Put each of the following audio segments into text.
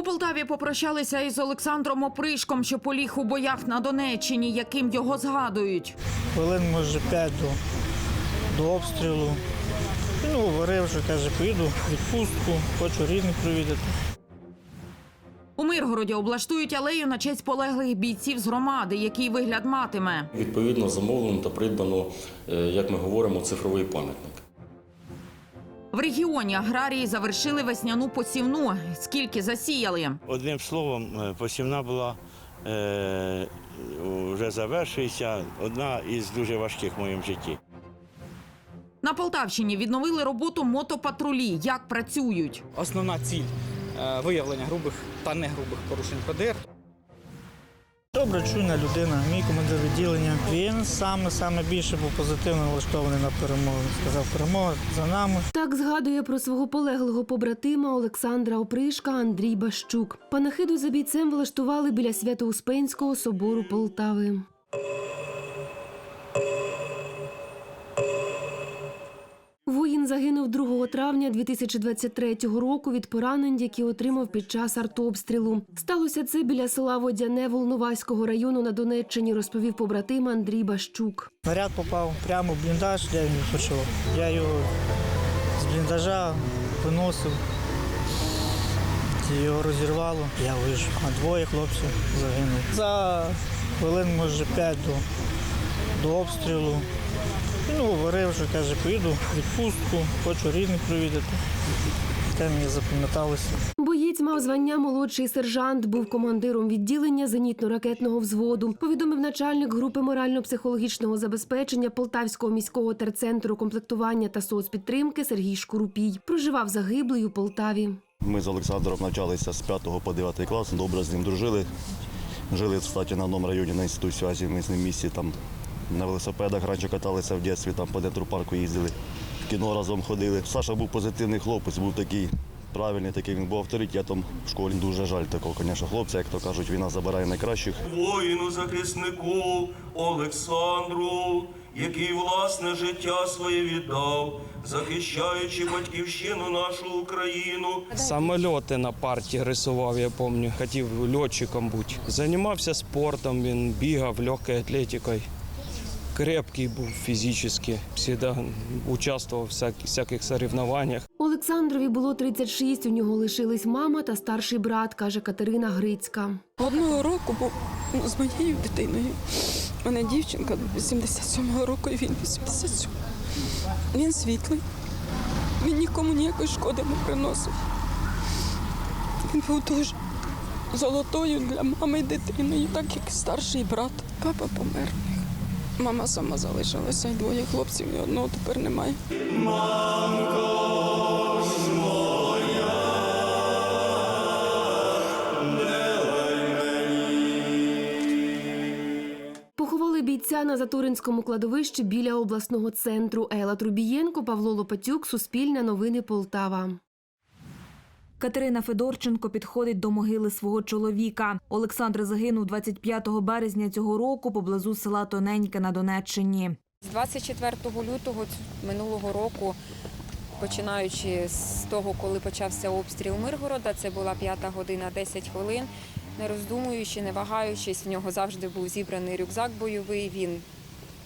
У Полтаві попрощалися із Олександром Опришком, що поліг у боях на Донеччині, яким його згадують. Хвилин, може, 5 до, до обстрілу. Він говорив, що каже, поїду в відпустку, хочу рідних провідати. У Миргороді облаштують алею на честь полеглих бійців з громади, який вигляд матиме. Відповідно, замовлено та придбано, е, як ми говоримо, цифровий пам'ятник. В регіоні аграрії завершили весняну посівну. Скільки засіяли? Одним словом, е, посівна була е, вже завершується. Одна із дуже важких в моєму житті. На Полтавщині відновили роботу мотопатрулі. Як працюють? Основна ціль е, виявлення грубих та негрубих порушень ПДР. Добра, чуйна людина, мій командир відділення. Він саме саме більше був позитивно налаштований на перемогу. Сказав, перемога за нами. Так згадує про свого полеглого побратима Олександра Опришка Андрій Бащук. Панахиду за бійцем влаштували біля Свято-Успенського собору Полтави. Загинув 2 травня 2023 року від поранень, які отримав під час артобстрілу. Сталося це біля села Водяне Волноваського району на Донеччині, розповів побратим Андрій Бащук. Снаряд попав прямо в бліндаж, де він відпочивав. Я його з бліндажа виносив. Його розірвало, я вийшов, а двоє хлопців загинули. За хвилин, може, 5 до, до обстрілу. Він говорив, що каже, поїду в відпустку, хочу рідних провідати. Те мені запам'яталося. Боєць мав звання молодший сержант, був командиром відділення зенітно-ракетного взводу. Повідомив начальник групи морально-психологічного забезпечення Полтавського міського терцентру комплектування та соцпідтримки Сергій Шкурупій. Проживав загиблий у Полтаві. Ми з Олександром навчалися з 5 по 9 клас, добре з ним дружили. Жили, кстати, на одному районі на інституті зв'язі, ми з ним в місті там на велосипедах раніше каталися в дитинстві, там по дентропарку їздили, в кіно разом ходили. Саша був позитивний хлопець, був такий правильний, такий він був авторитетом. В школі дуже жаль такого, звісно, хлопця, як то кажуть, війна забирає найкращих. воїну захиснику Олександру, який власне життя своє віддав, захищаючи батьківщину нашу Україну. Самольоти на парті рисував, я пам'ятаю, хотів льотчиком бути. Займався спортом, він бігав легкою атлетикою. Крепкий був фізично, завжди участвував в всяких соревнованнях. Олександрові було 36, у нього лишились мама та старший брат, каже Катерина Грицька. Одного року був ну, з моєю дитиною. У мене дівчинка 87-го року, і він 87. Він світлий. Він нікому ніякої шкоди не приносив. Він був дуже золотою для мами і дитини, так як і старший брат. Папа помер. Мама сама залишилася, і двоє хлопців, і одного тепер немає. Поховали бійця на Затуринському кладовищі біля обласного центру. Ела Трубієнко, Павло Лопатюк, Суспільне новини Полтава. Катерина Федорченко підходить до могили свого чоловіка. Олександр загинув 25 березня цього року поблизу села Тоненьке на Донеччині. З 24 лютого минулого року, починаючи з того, коли почався обстріл Миргорода, це була п'ята година 10 хвилин. Не роздумуючи, не вагаючись, в нього завжди був зібраний рюкзак бойовий. Він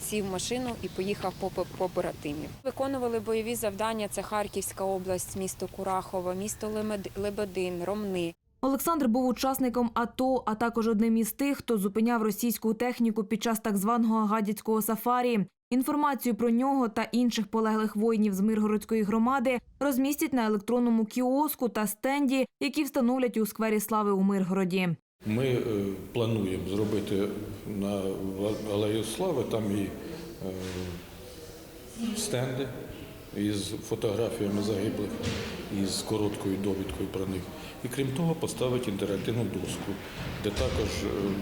сів в машину і поїхав по по- побратимів. Виконували бойові завдання. Це Харківська область, місто Курахово, місто Лебедин, Ромни. Олександр був учасником АТО, а також одним із тих, хто зупиняв російську техніку під час так званого гадяцького сафарі. Інформацію про нього та інших полеглих воїнів з Миргородської громади розмістять на електронному кіоску та стенді, які встановлять у сквері слави у Миргороді. Ми е, плануємо зробити на Алею Слави там і е, стенди із фотографіями загиблих і з короткою довідкою про них. І крім того, поставити інтерактивну доску, де також е,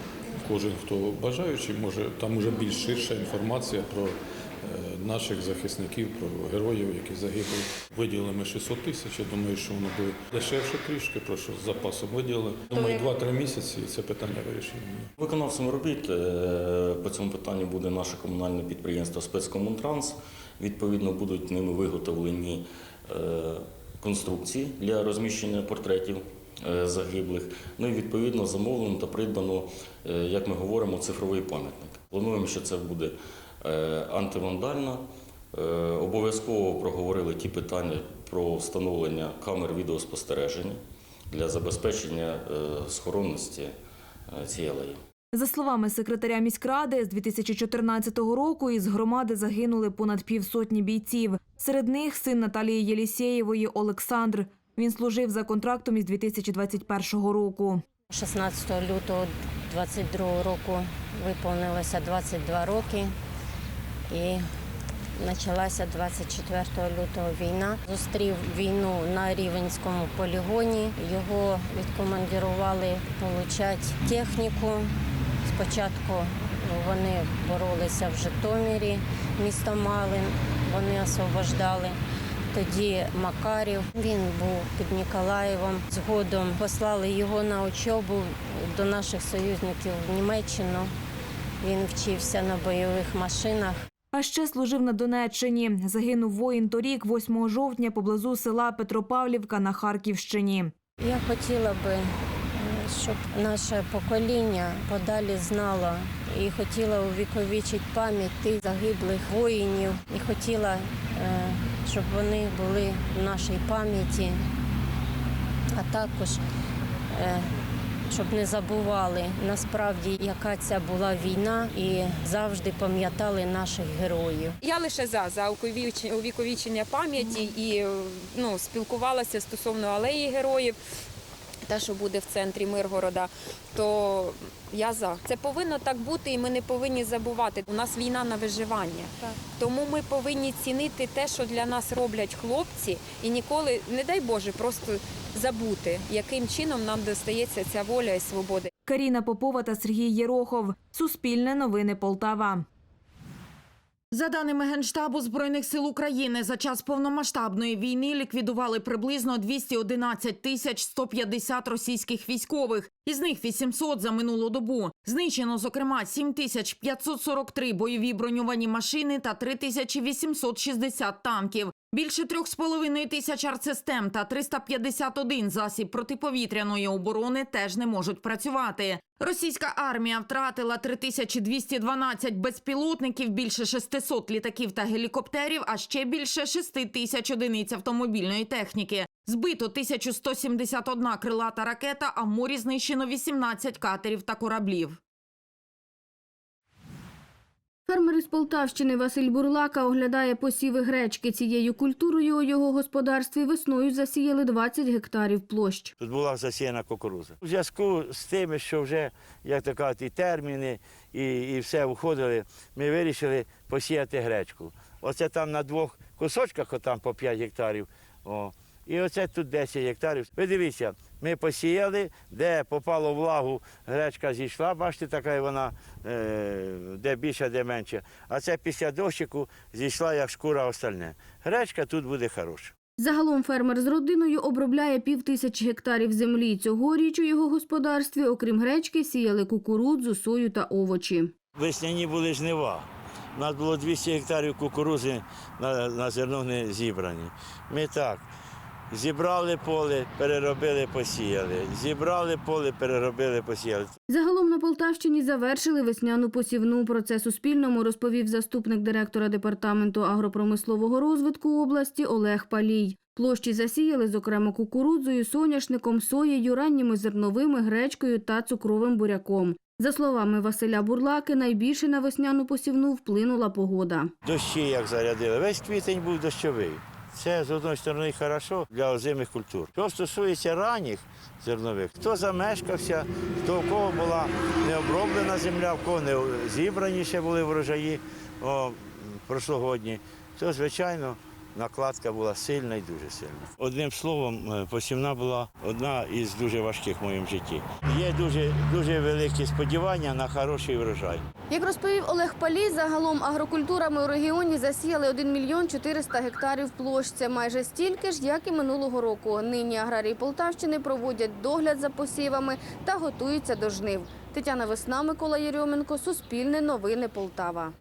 кожен, хто бажаючий, може там вже більш ширша інформація про наших захисників, про героїв, які загибли. Виділили ми 600 тисяч. Я думаю, що воно буде дешевше трішки, про що з запасом виділили. Думаю, 2-3 місяці і це питання вирішимо. Виконавцем робіт е, по цьому питанню буде наше комунальне підприємство спецкомунтранс. Відповідно, будуть ними виготовлені е, конструкції для розміщення портретів е, загиблих. Ну і відповідно замовлено та придбано, як ми говоримо, цифровий пам'ятник. Плануємо, що це буде е, антивандальна. Е, Обов'язково проговорили ті питання про встановлення камер відеоспостереження для забезпечення е, схоронності цієї алеї. За словами секретаря міськради, з 2014 року із громади загинули понад півсотні бійців. Серед них син Наталії Єлісєєвої Олександр. Він служив за контрактом із 2021 року. 16 лютого 22 року виповнилося 22 роки і почалася 24 лютого війна. Зустрів війну на Рівенському полігоні. Його відкомандирували отримати техніку. Спочатку вони боролися в Житомирі, місто Малин, вони освобождали. Тоді Макарів, він був під Ніколаєвом. Згодом послали його на учобу до наших союзників в Німеччину. Він вчився на бойових машинах. А ще служив на Донеччині. Загинув воїн торік, 8 жовтня, поблизу села Петропавлівка на Харківщині. Я хотіла би, щоб наше покоління подалі знало і хотіла увіковічити пам'ять тих загиблих воїнів. І хотіла, е, щоб вони були в нашій пам'яті, а також е, щоб не забували насправді, яка ця була війна, і завжди пам'ятали наших героїв. Я лише за, за увіковіч- увіковічення пам'яті і ну, спілкувалася стосовно алеї героїв, те, що буде в центрі Миргорода, то я за. Це повинно так бути, і ми не повинні забувати. У нас війна на виживання. Тому ми повинні цінити те, що для нас роблять хлопці, і ніколи, не дай Боже, просто забути, яким чином нам достається ця воля і свобода. Каріна Попова та Сергій Єрохов. Суспільне новини Полтава. За даними Генштабу Збройних сил України, за час повномасштабної війни ліквідували приблизно 211 тисяч 150 російських військових. Із них 800 за минулу добу. Знищено, зокрема, 7 тисяч 543 бойові броньовані машини та 3 тисячі 860 танків. Більше 3,5 тисяч артсистем та 351 засіб протиповітряної оборони теж не можуть працювати. Російська армія втратила 3212 безпілотників, більше 600 літаків та гелікоптерів, а ще більше 6 тисяч одиниць автомобільної техніки. Збито 1171 крилата ракета, а морі знищено 18 катерів та кораблів. Фермер із Полтавщини Василь Бурлака оглядає посіви гречки. Цією культурою у його господарстві весною засіяли 20 гектарів площ. Тут була засіяна кукуруза. У зв'язку з тим, що вже, як то кажуть, і терміни, і, і все входили, ми вирішили посіяти гречку. Оце там на двох кусочках, отам по 5 гектарів. О. І оце тут 10 гектарів. Ви дивіться, ми посіяли, де попало влагу, гречка зійшла, бачите, така вона, е, де більше, де менше. А це після дощику зійшла як шкура остальне. Гречка тут буде хороша. Загалом фермер з родиною обробляє пів тисячі гектарів землі. Цьогоріч у його господарстві, окрім гречки, сіяли кукурудзу, сою та овочі. Весняні були жнива. У нас було 200 гектарів кукурузи на, на зерно не зібрані. Ми так. Зібрали поле, переробили, посіяли. Зібрали поле, переробили, посіяли. Загалом на Полтавщині завершили весняну посівну. Про це Суспільному розповів заступник директора департаменту агропромислового розвитку області Олег Палій. Площі засіяли, зокрема, кукурудзою, соняшником, соєю, ранніми зерновими, гречкою та цукровим буряком. За словами Василя Бурлаки, найбільше на весняну посівну вплинула погода. Дощі як зарядили. Весь квітень був дощовий. Це з одної сторони хорошо для озимих культур. Що стосується ранніх зернових, хто замешкався, хто в кого була необроблена земля, в кого не зібрані ще були врожаї о, прошлогодні, то, звичайно, накладка була сильна і дуже сильна. Одним словом, е, посівна була одна із дуже важких в моєму житті. Є дуже, дуже великі сподівання на хороший врожай. Як розповів Олег Палій, загалом агрокультурами у регіоні засіяли 1 мільйон 400 гектарів площ. Це майже стільки ж, як і минулого року. Нині аграрії Полтавщини проводять догляд за посівами та готуються до жнив. Тетяна Весна, Микола Єрьоменко, Суспільне новини Полтава.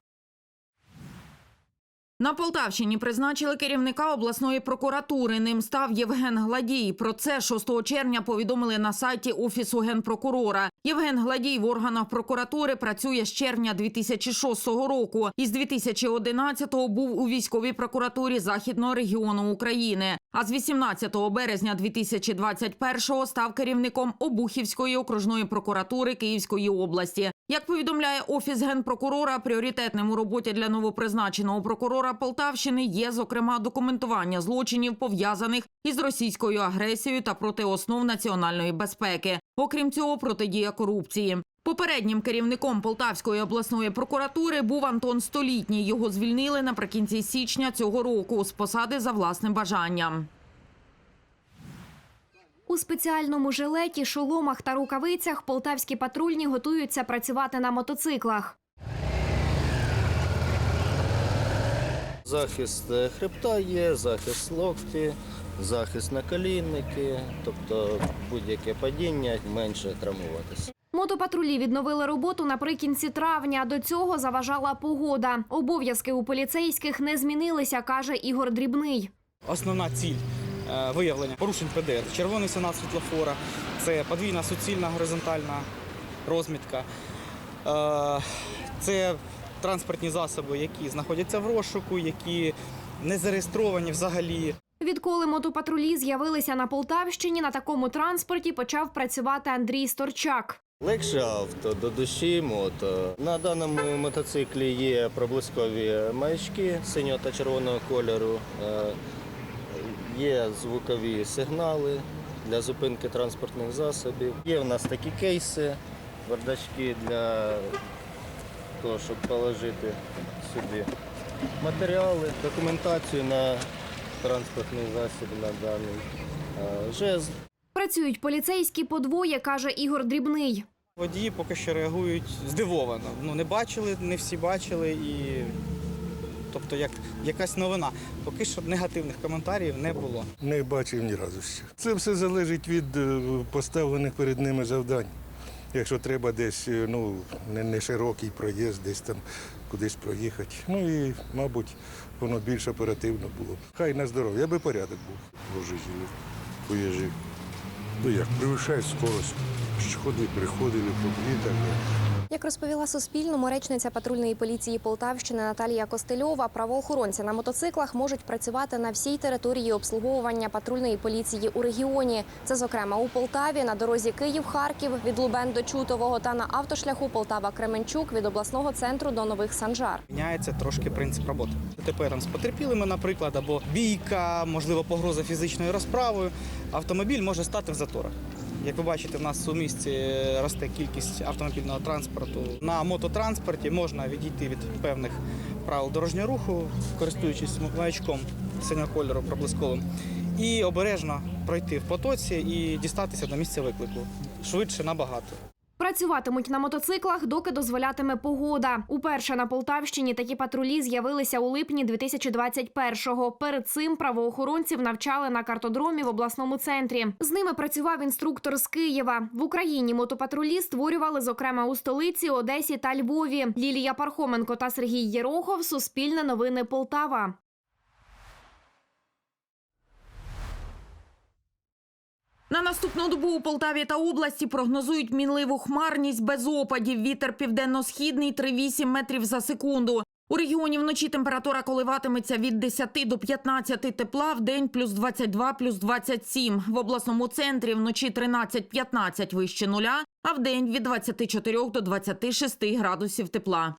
На Полтавщині призначили керівника обласної прокуратури. Ним став Євген Гладій. Про це 6 червня повідомили на сайті Офісу генпрокурора. Євген Гладій в органах прокуратури працює з червня 2006 року. Із 2011-го був у військовій прокуратурі Західного регіону України. А з 18 березня 2021-го став керівником Обухівської окружної прокуратури Київської області. Як повідомляє офіс генпрокурора, пріоритетним у роботі для новопризначеного прокурора Полтавщини є, зокрема, документування злочинів пов'язаних із російською агресією та проти основ національної безпеки. Окрім цього, протидія корупції. Попереднім керівником Полтавської обласної прокуратури був Антон Столітній. Його звільнили наприкінці січня цього року з посади за власним бажанням. У спеціальному жилеті, шоломах та рукавицях полтавські патрульні готуються працювати на мотоциклах. Захист е, хребта є, захист локті, захист наколінники, тобто будь-яке падіння менше травмуватися. Мотопатрулі відновили роботу наприкінці травня. До цього заважала погода. Обов'язки у поліцейських не змінилися, каже Ігор Дрібний. Основна ціль виявлення порушень ПДР, червоний сигнал світлофора, це подвійна суцільна горизонтальна розмітка. Е, Це транспортні засоби, які знаходяться в розшуку, які не зареєстровані взагалі. Відколи мотопатрулі з'явилися на Полтавщині, на такому транспорті почав працювати Андрій Сторчак. Легше авто до душі, мото. На даному мотоциклі є проблискові маячки синього та червоного кольору, е, є звукові сигнали для зупинки транспортних засобів. Є в нас такі кейси, бардачки для того, щоб положити сюди матеріали, документацію на транспортний засіб на даний е, жезл. Працюють поліцейські подвоє, каже Ігор Дрібний. Водії поки що реагують здивовано. Ну не бачили, не всі бачили і. Тобто, як якась новина. Поки що негативних коментарів не було. Не бачив ні разу ще. Це все залежить від е, поставлених перед ними завдань. Якщо треба десь е, ну, не, не широкий проїзд, десь там кудись проїхати. Ну і, мабуть, воно більш оперативно було. Хай на здоров'я, аби порядок був. по жизни поїжджав. Ну як, перевищають скорость. Пішоходи приходили, так. Як розповіла Суспільному, речниця патрульної поліції Полтавщини Наталія Костельова, правоохоронці на мотоциклах можуть працювати на всій території обслуговування патрульної поліції у регіоні. Це, зокрема, у Полтаві на дорозі Київ-Харків від Лубен до Чутового та на автошляху Полтава-Кременчук від обласного центру до Нових Санжар. Міняється трошки принцип роботи. Тепер з потерпілими, наприклад, або бійка, можливо, погроза фізичною розправою. Автомобіль може стати в заторах. Як ви бачите, в нас у місті росте кількість автомобільного транспорту. На мототранспорті можна відійти від певних правил дорожнього руху, користуючись маячком синього кольору проблисковим, і обережно пройти в потоці і дістатися до місця виклику. Швидше набагато. Працюватимуть на мотоциклах, доки дозволятиме погода. Уперше на Полтавщині такі патрулі з'явилися у липні 2021-го. Перед цим правоохоронців навчали на картодромі в обласному центрі. З ними працював інструктор з Києва. В Україні мотопатрулі створювали, зокрема, у столиці, Одесі та Львові. Лілія Пархоменко та Сергій Єрохов. Суспільне новини Полтава. На наступну добу у Полтаві та області прогнозують мінливу хмарність без опадів. Вітер південно-східний 3,8 метрів за секунду. У регіоні вночі температура коливатиметься від 10 до 15 тепла, в день плюс 22, плюс 27. В обласному центрі вночі 13-15 вище нуля, а в день від 24 до 26 градусів тепла.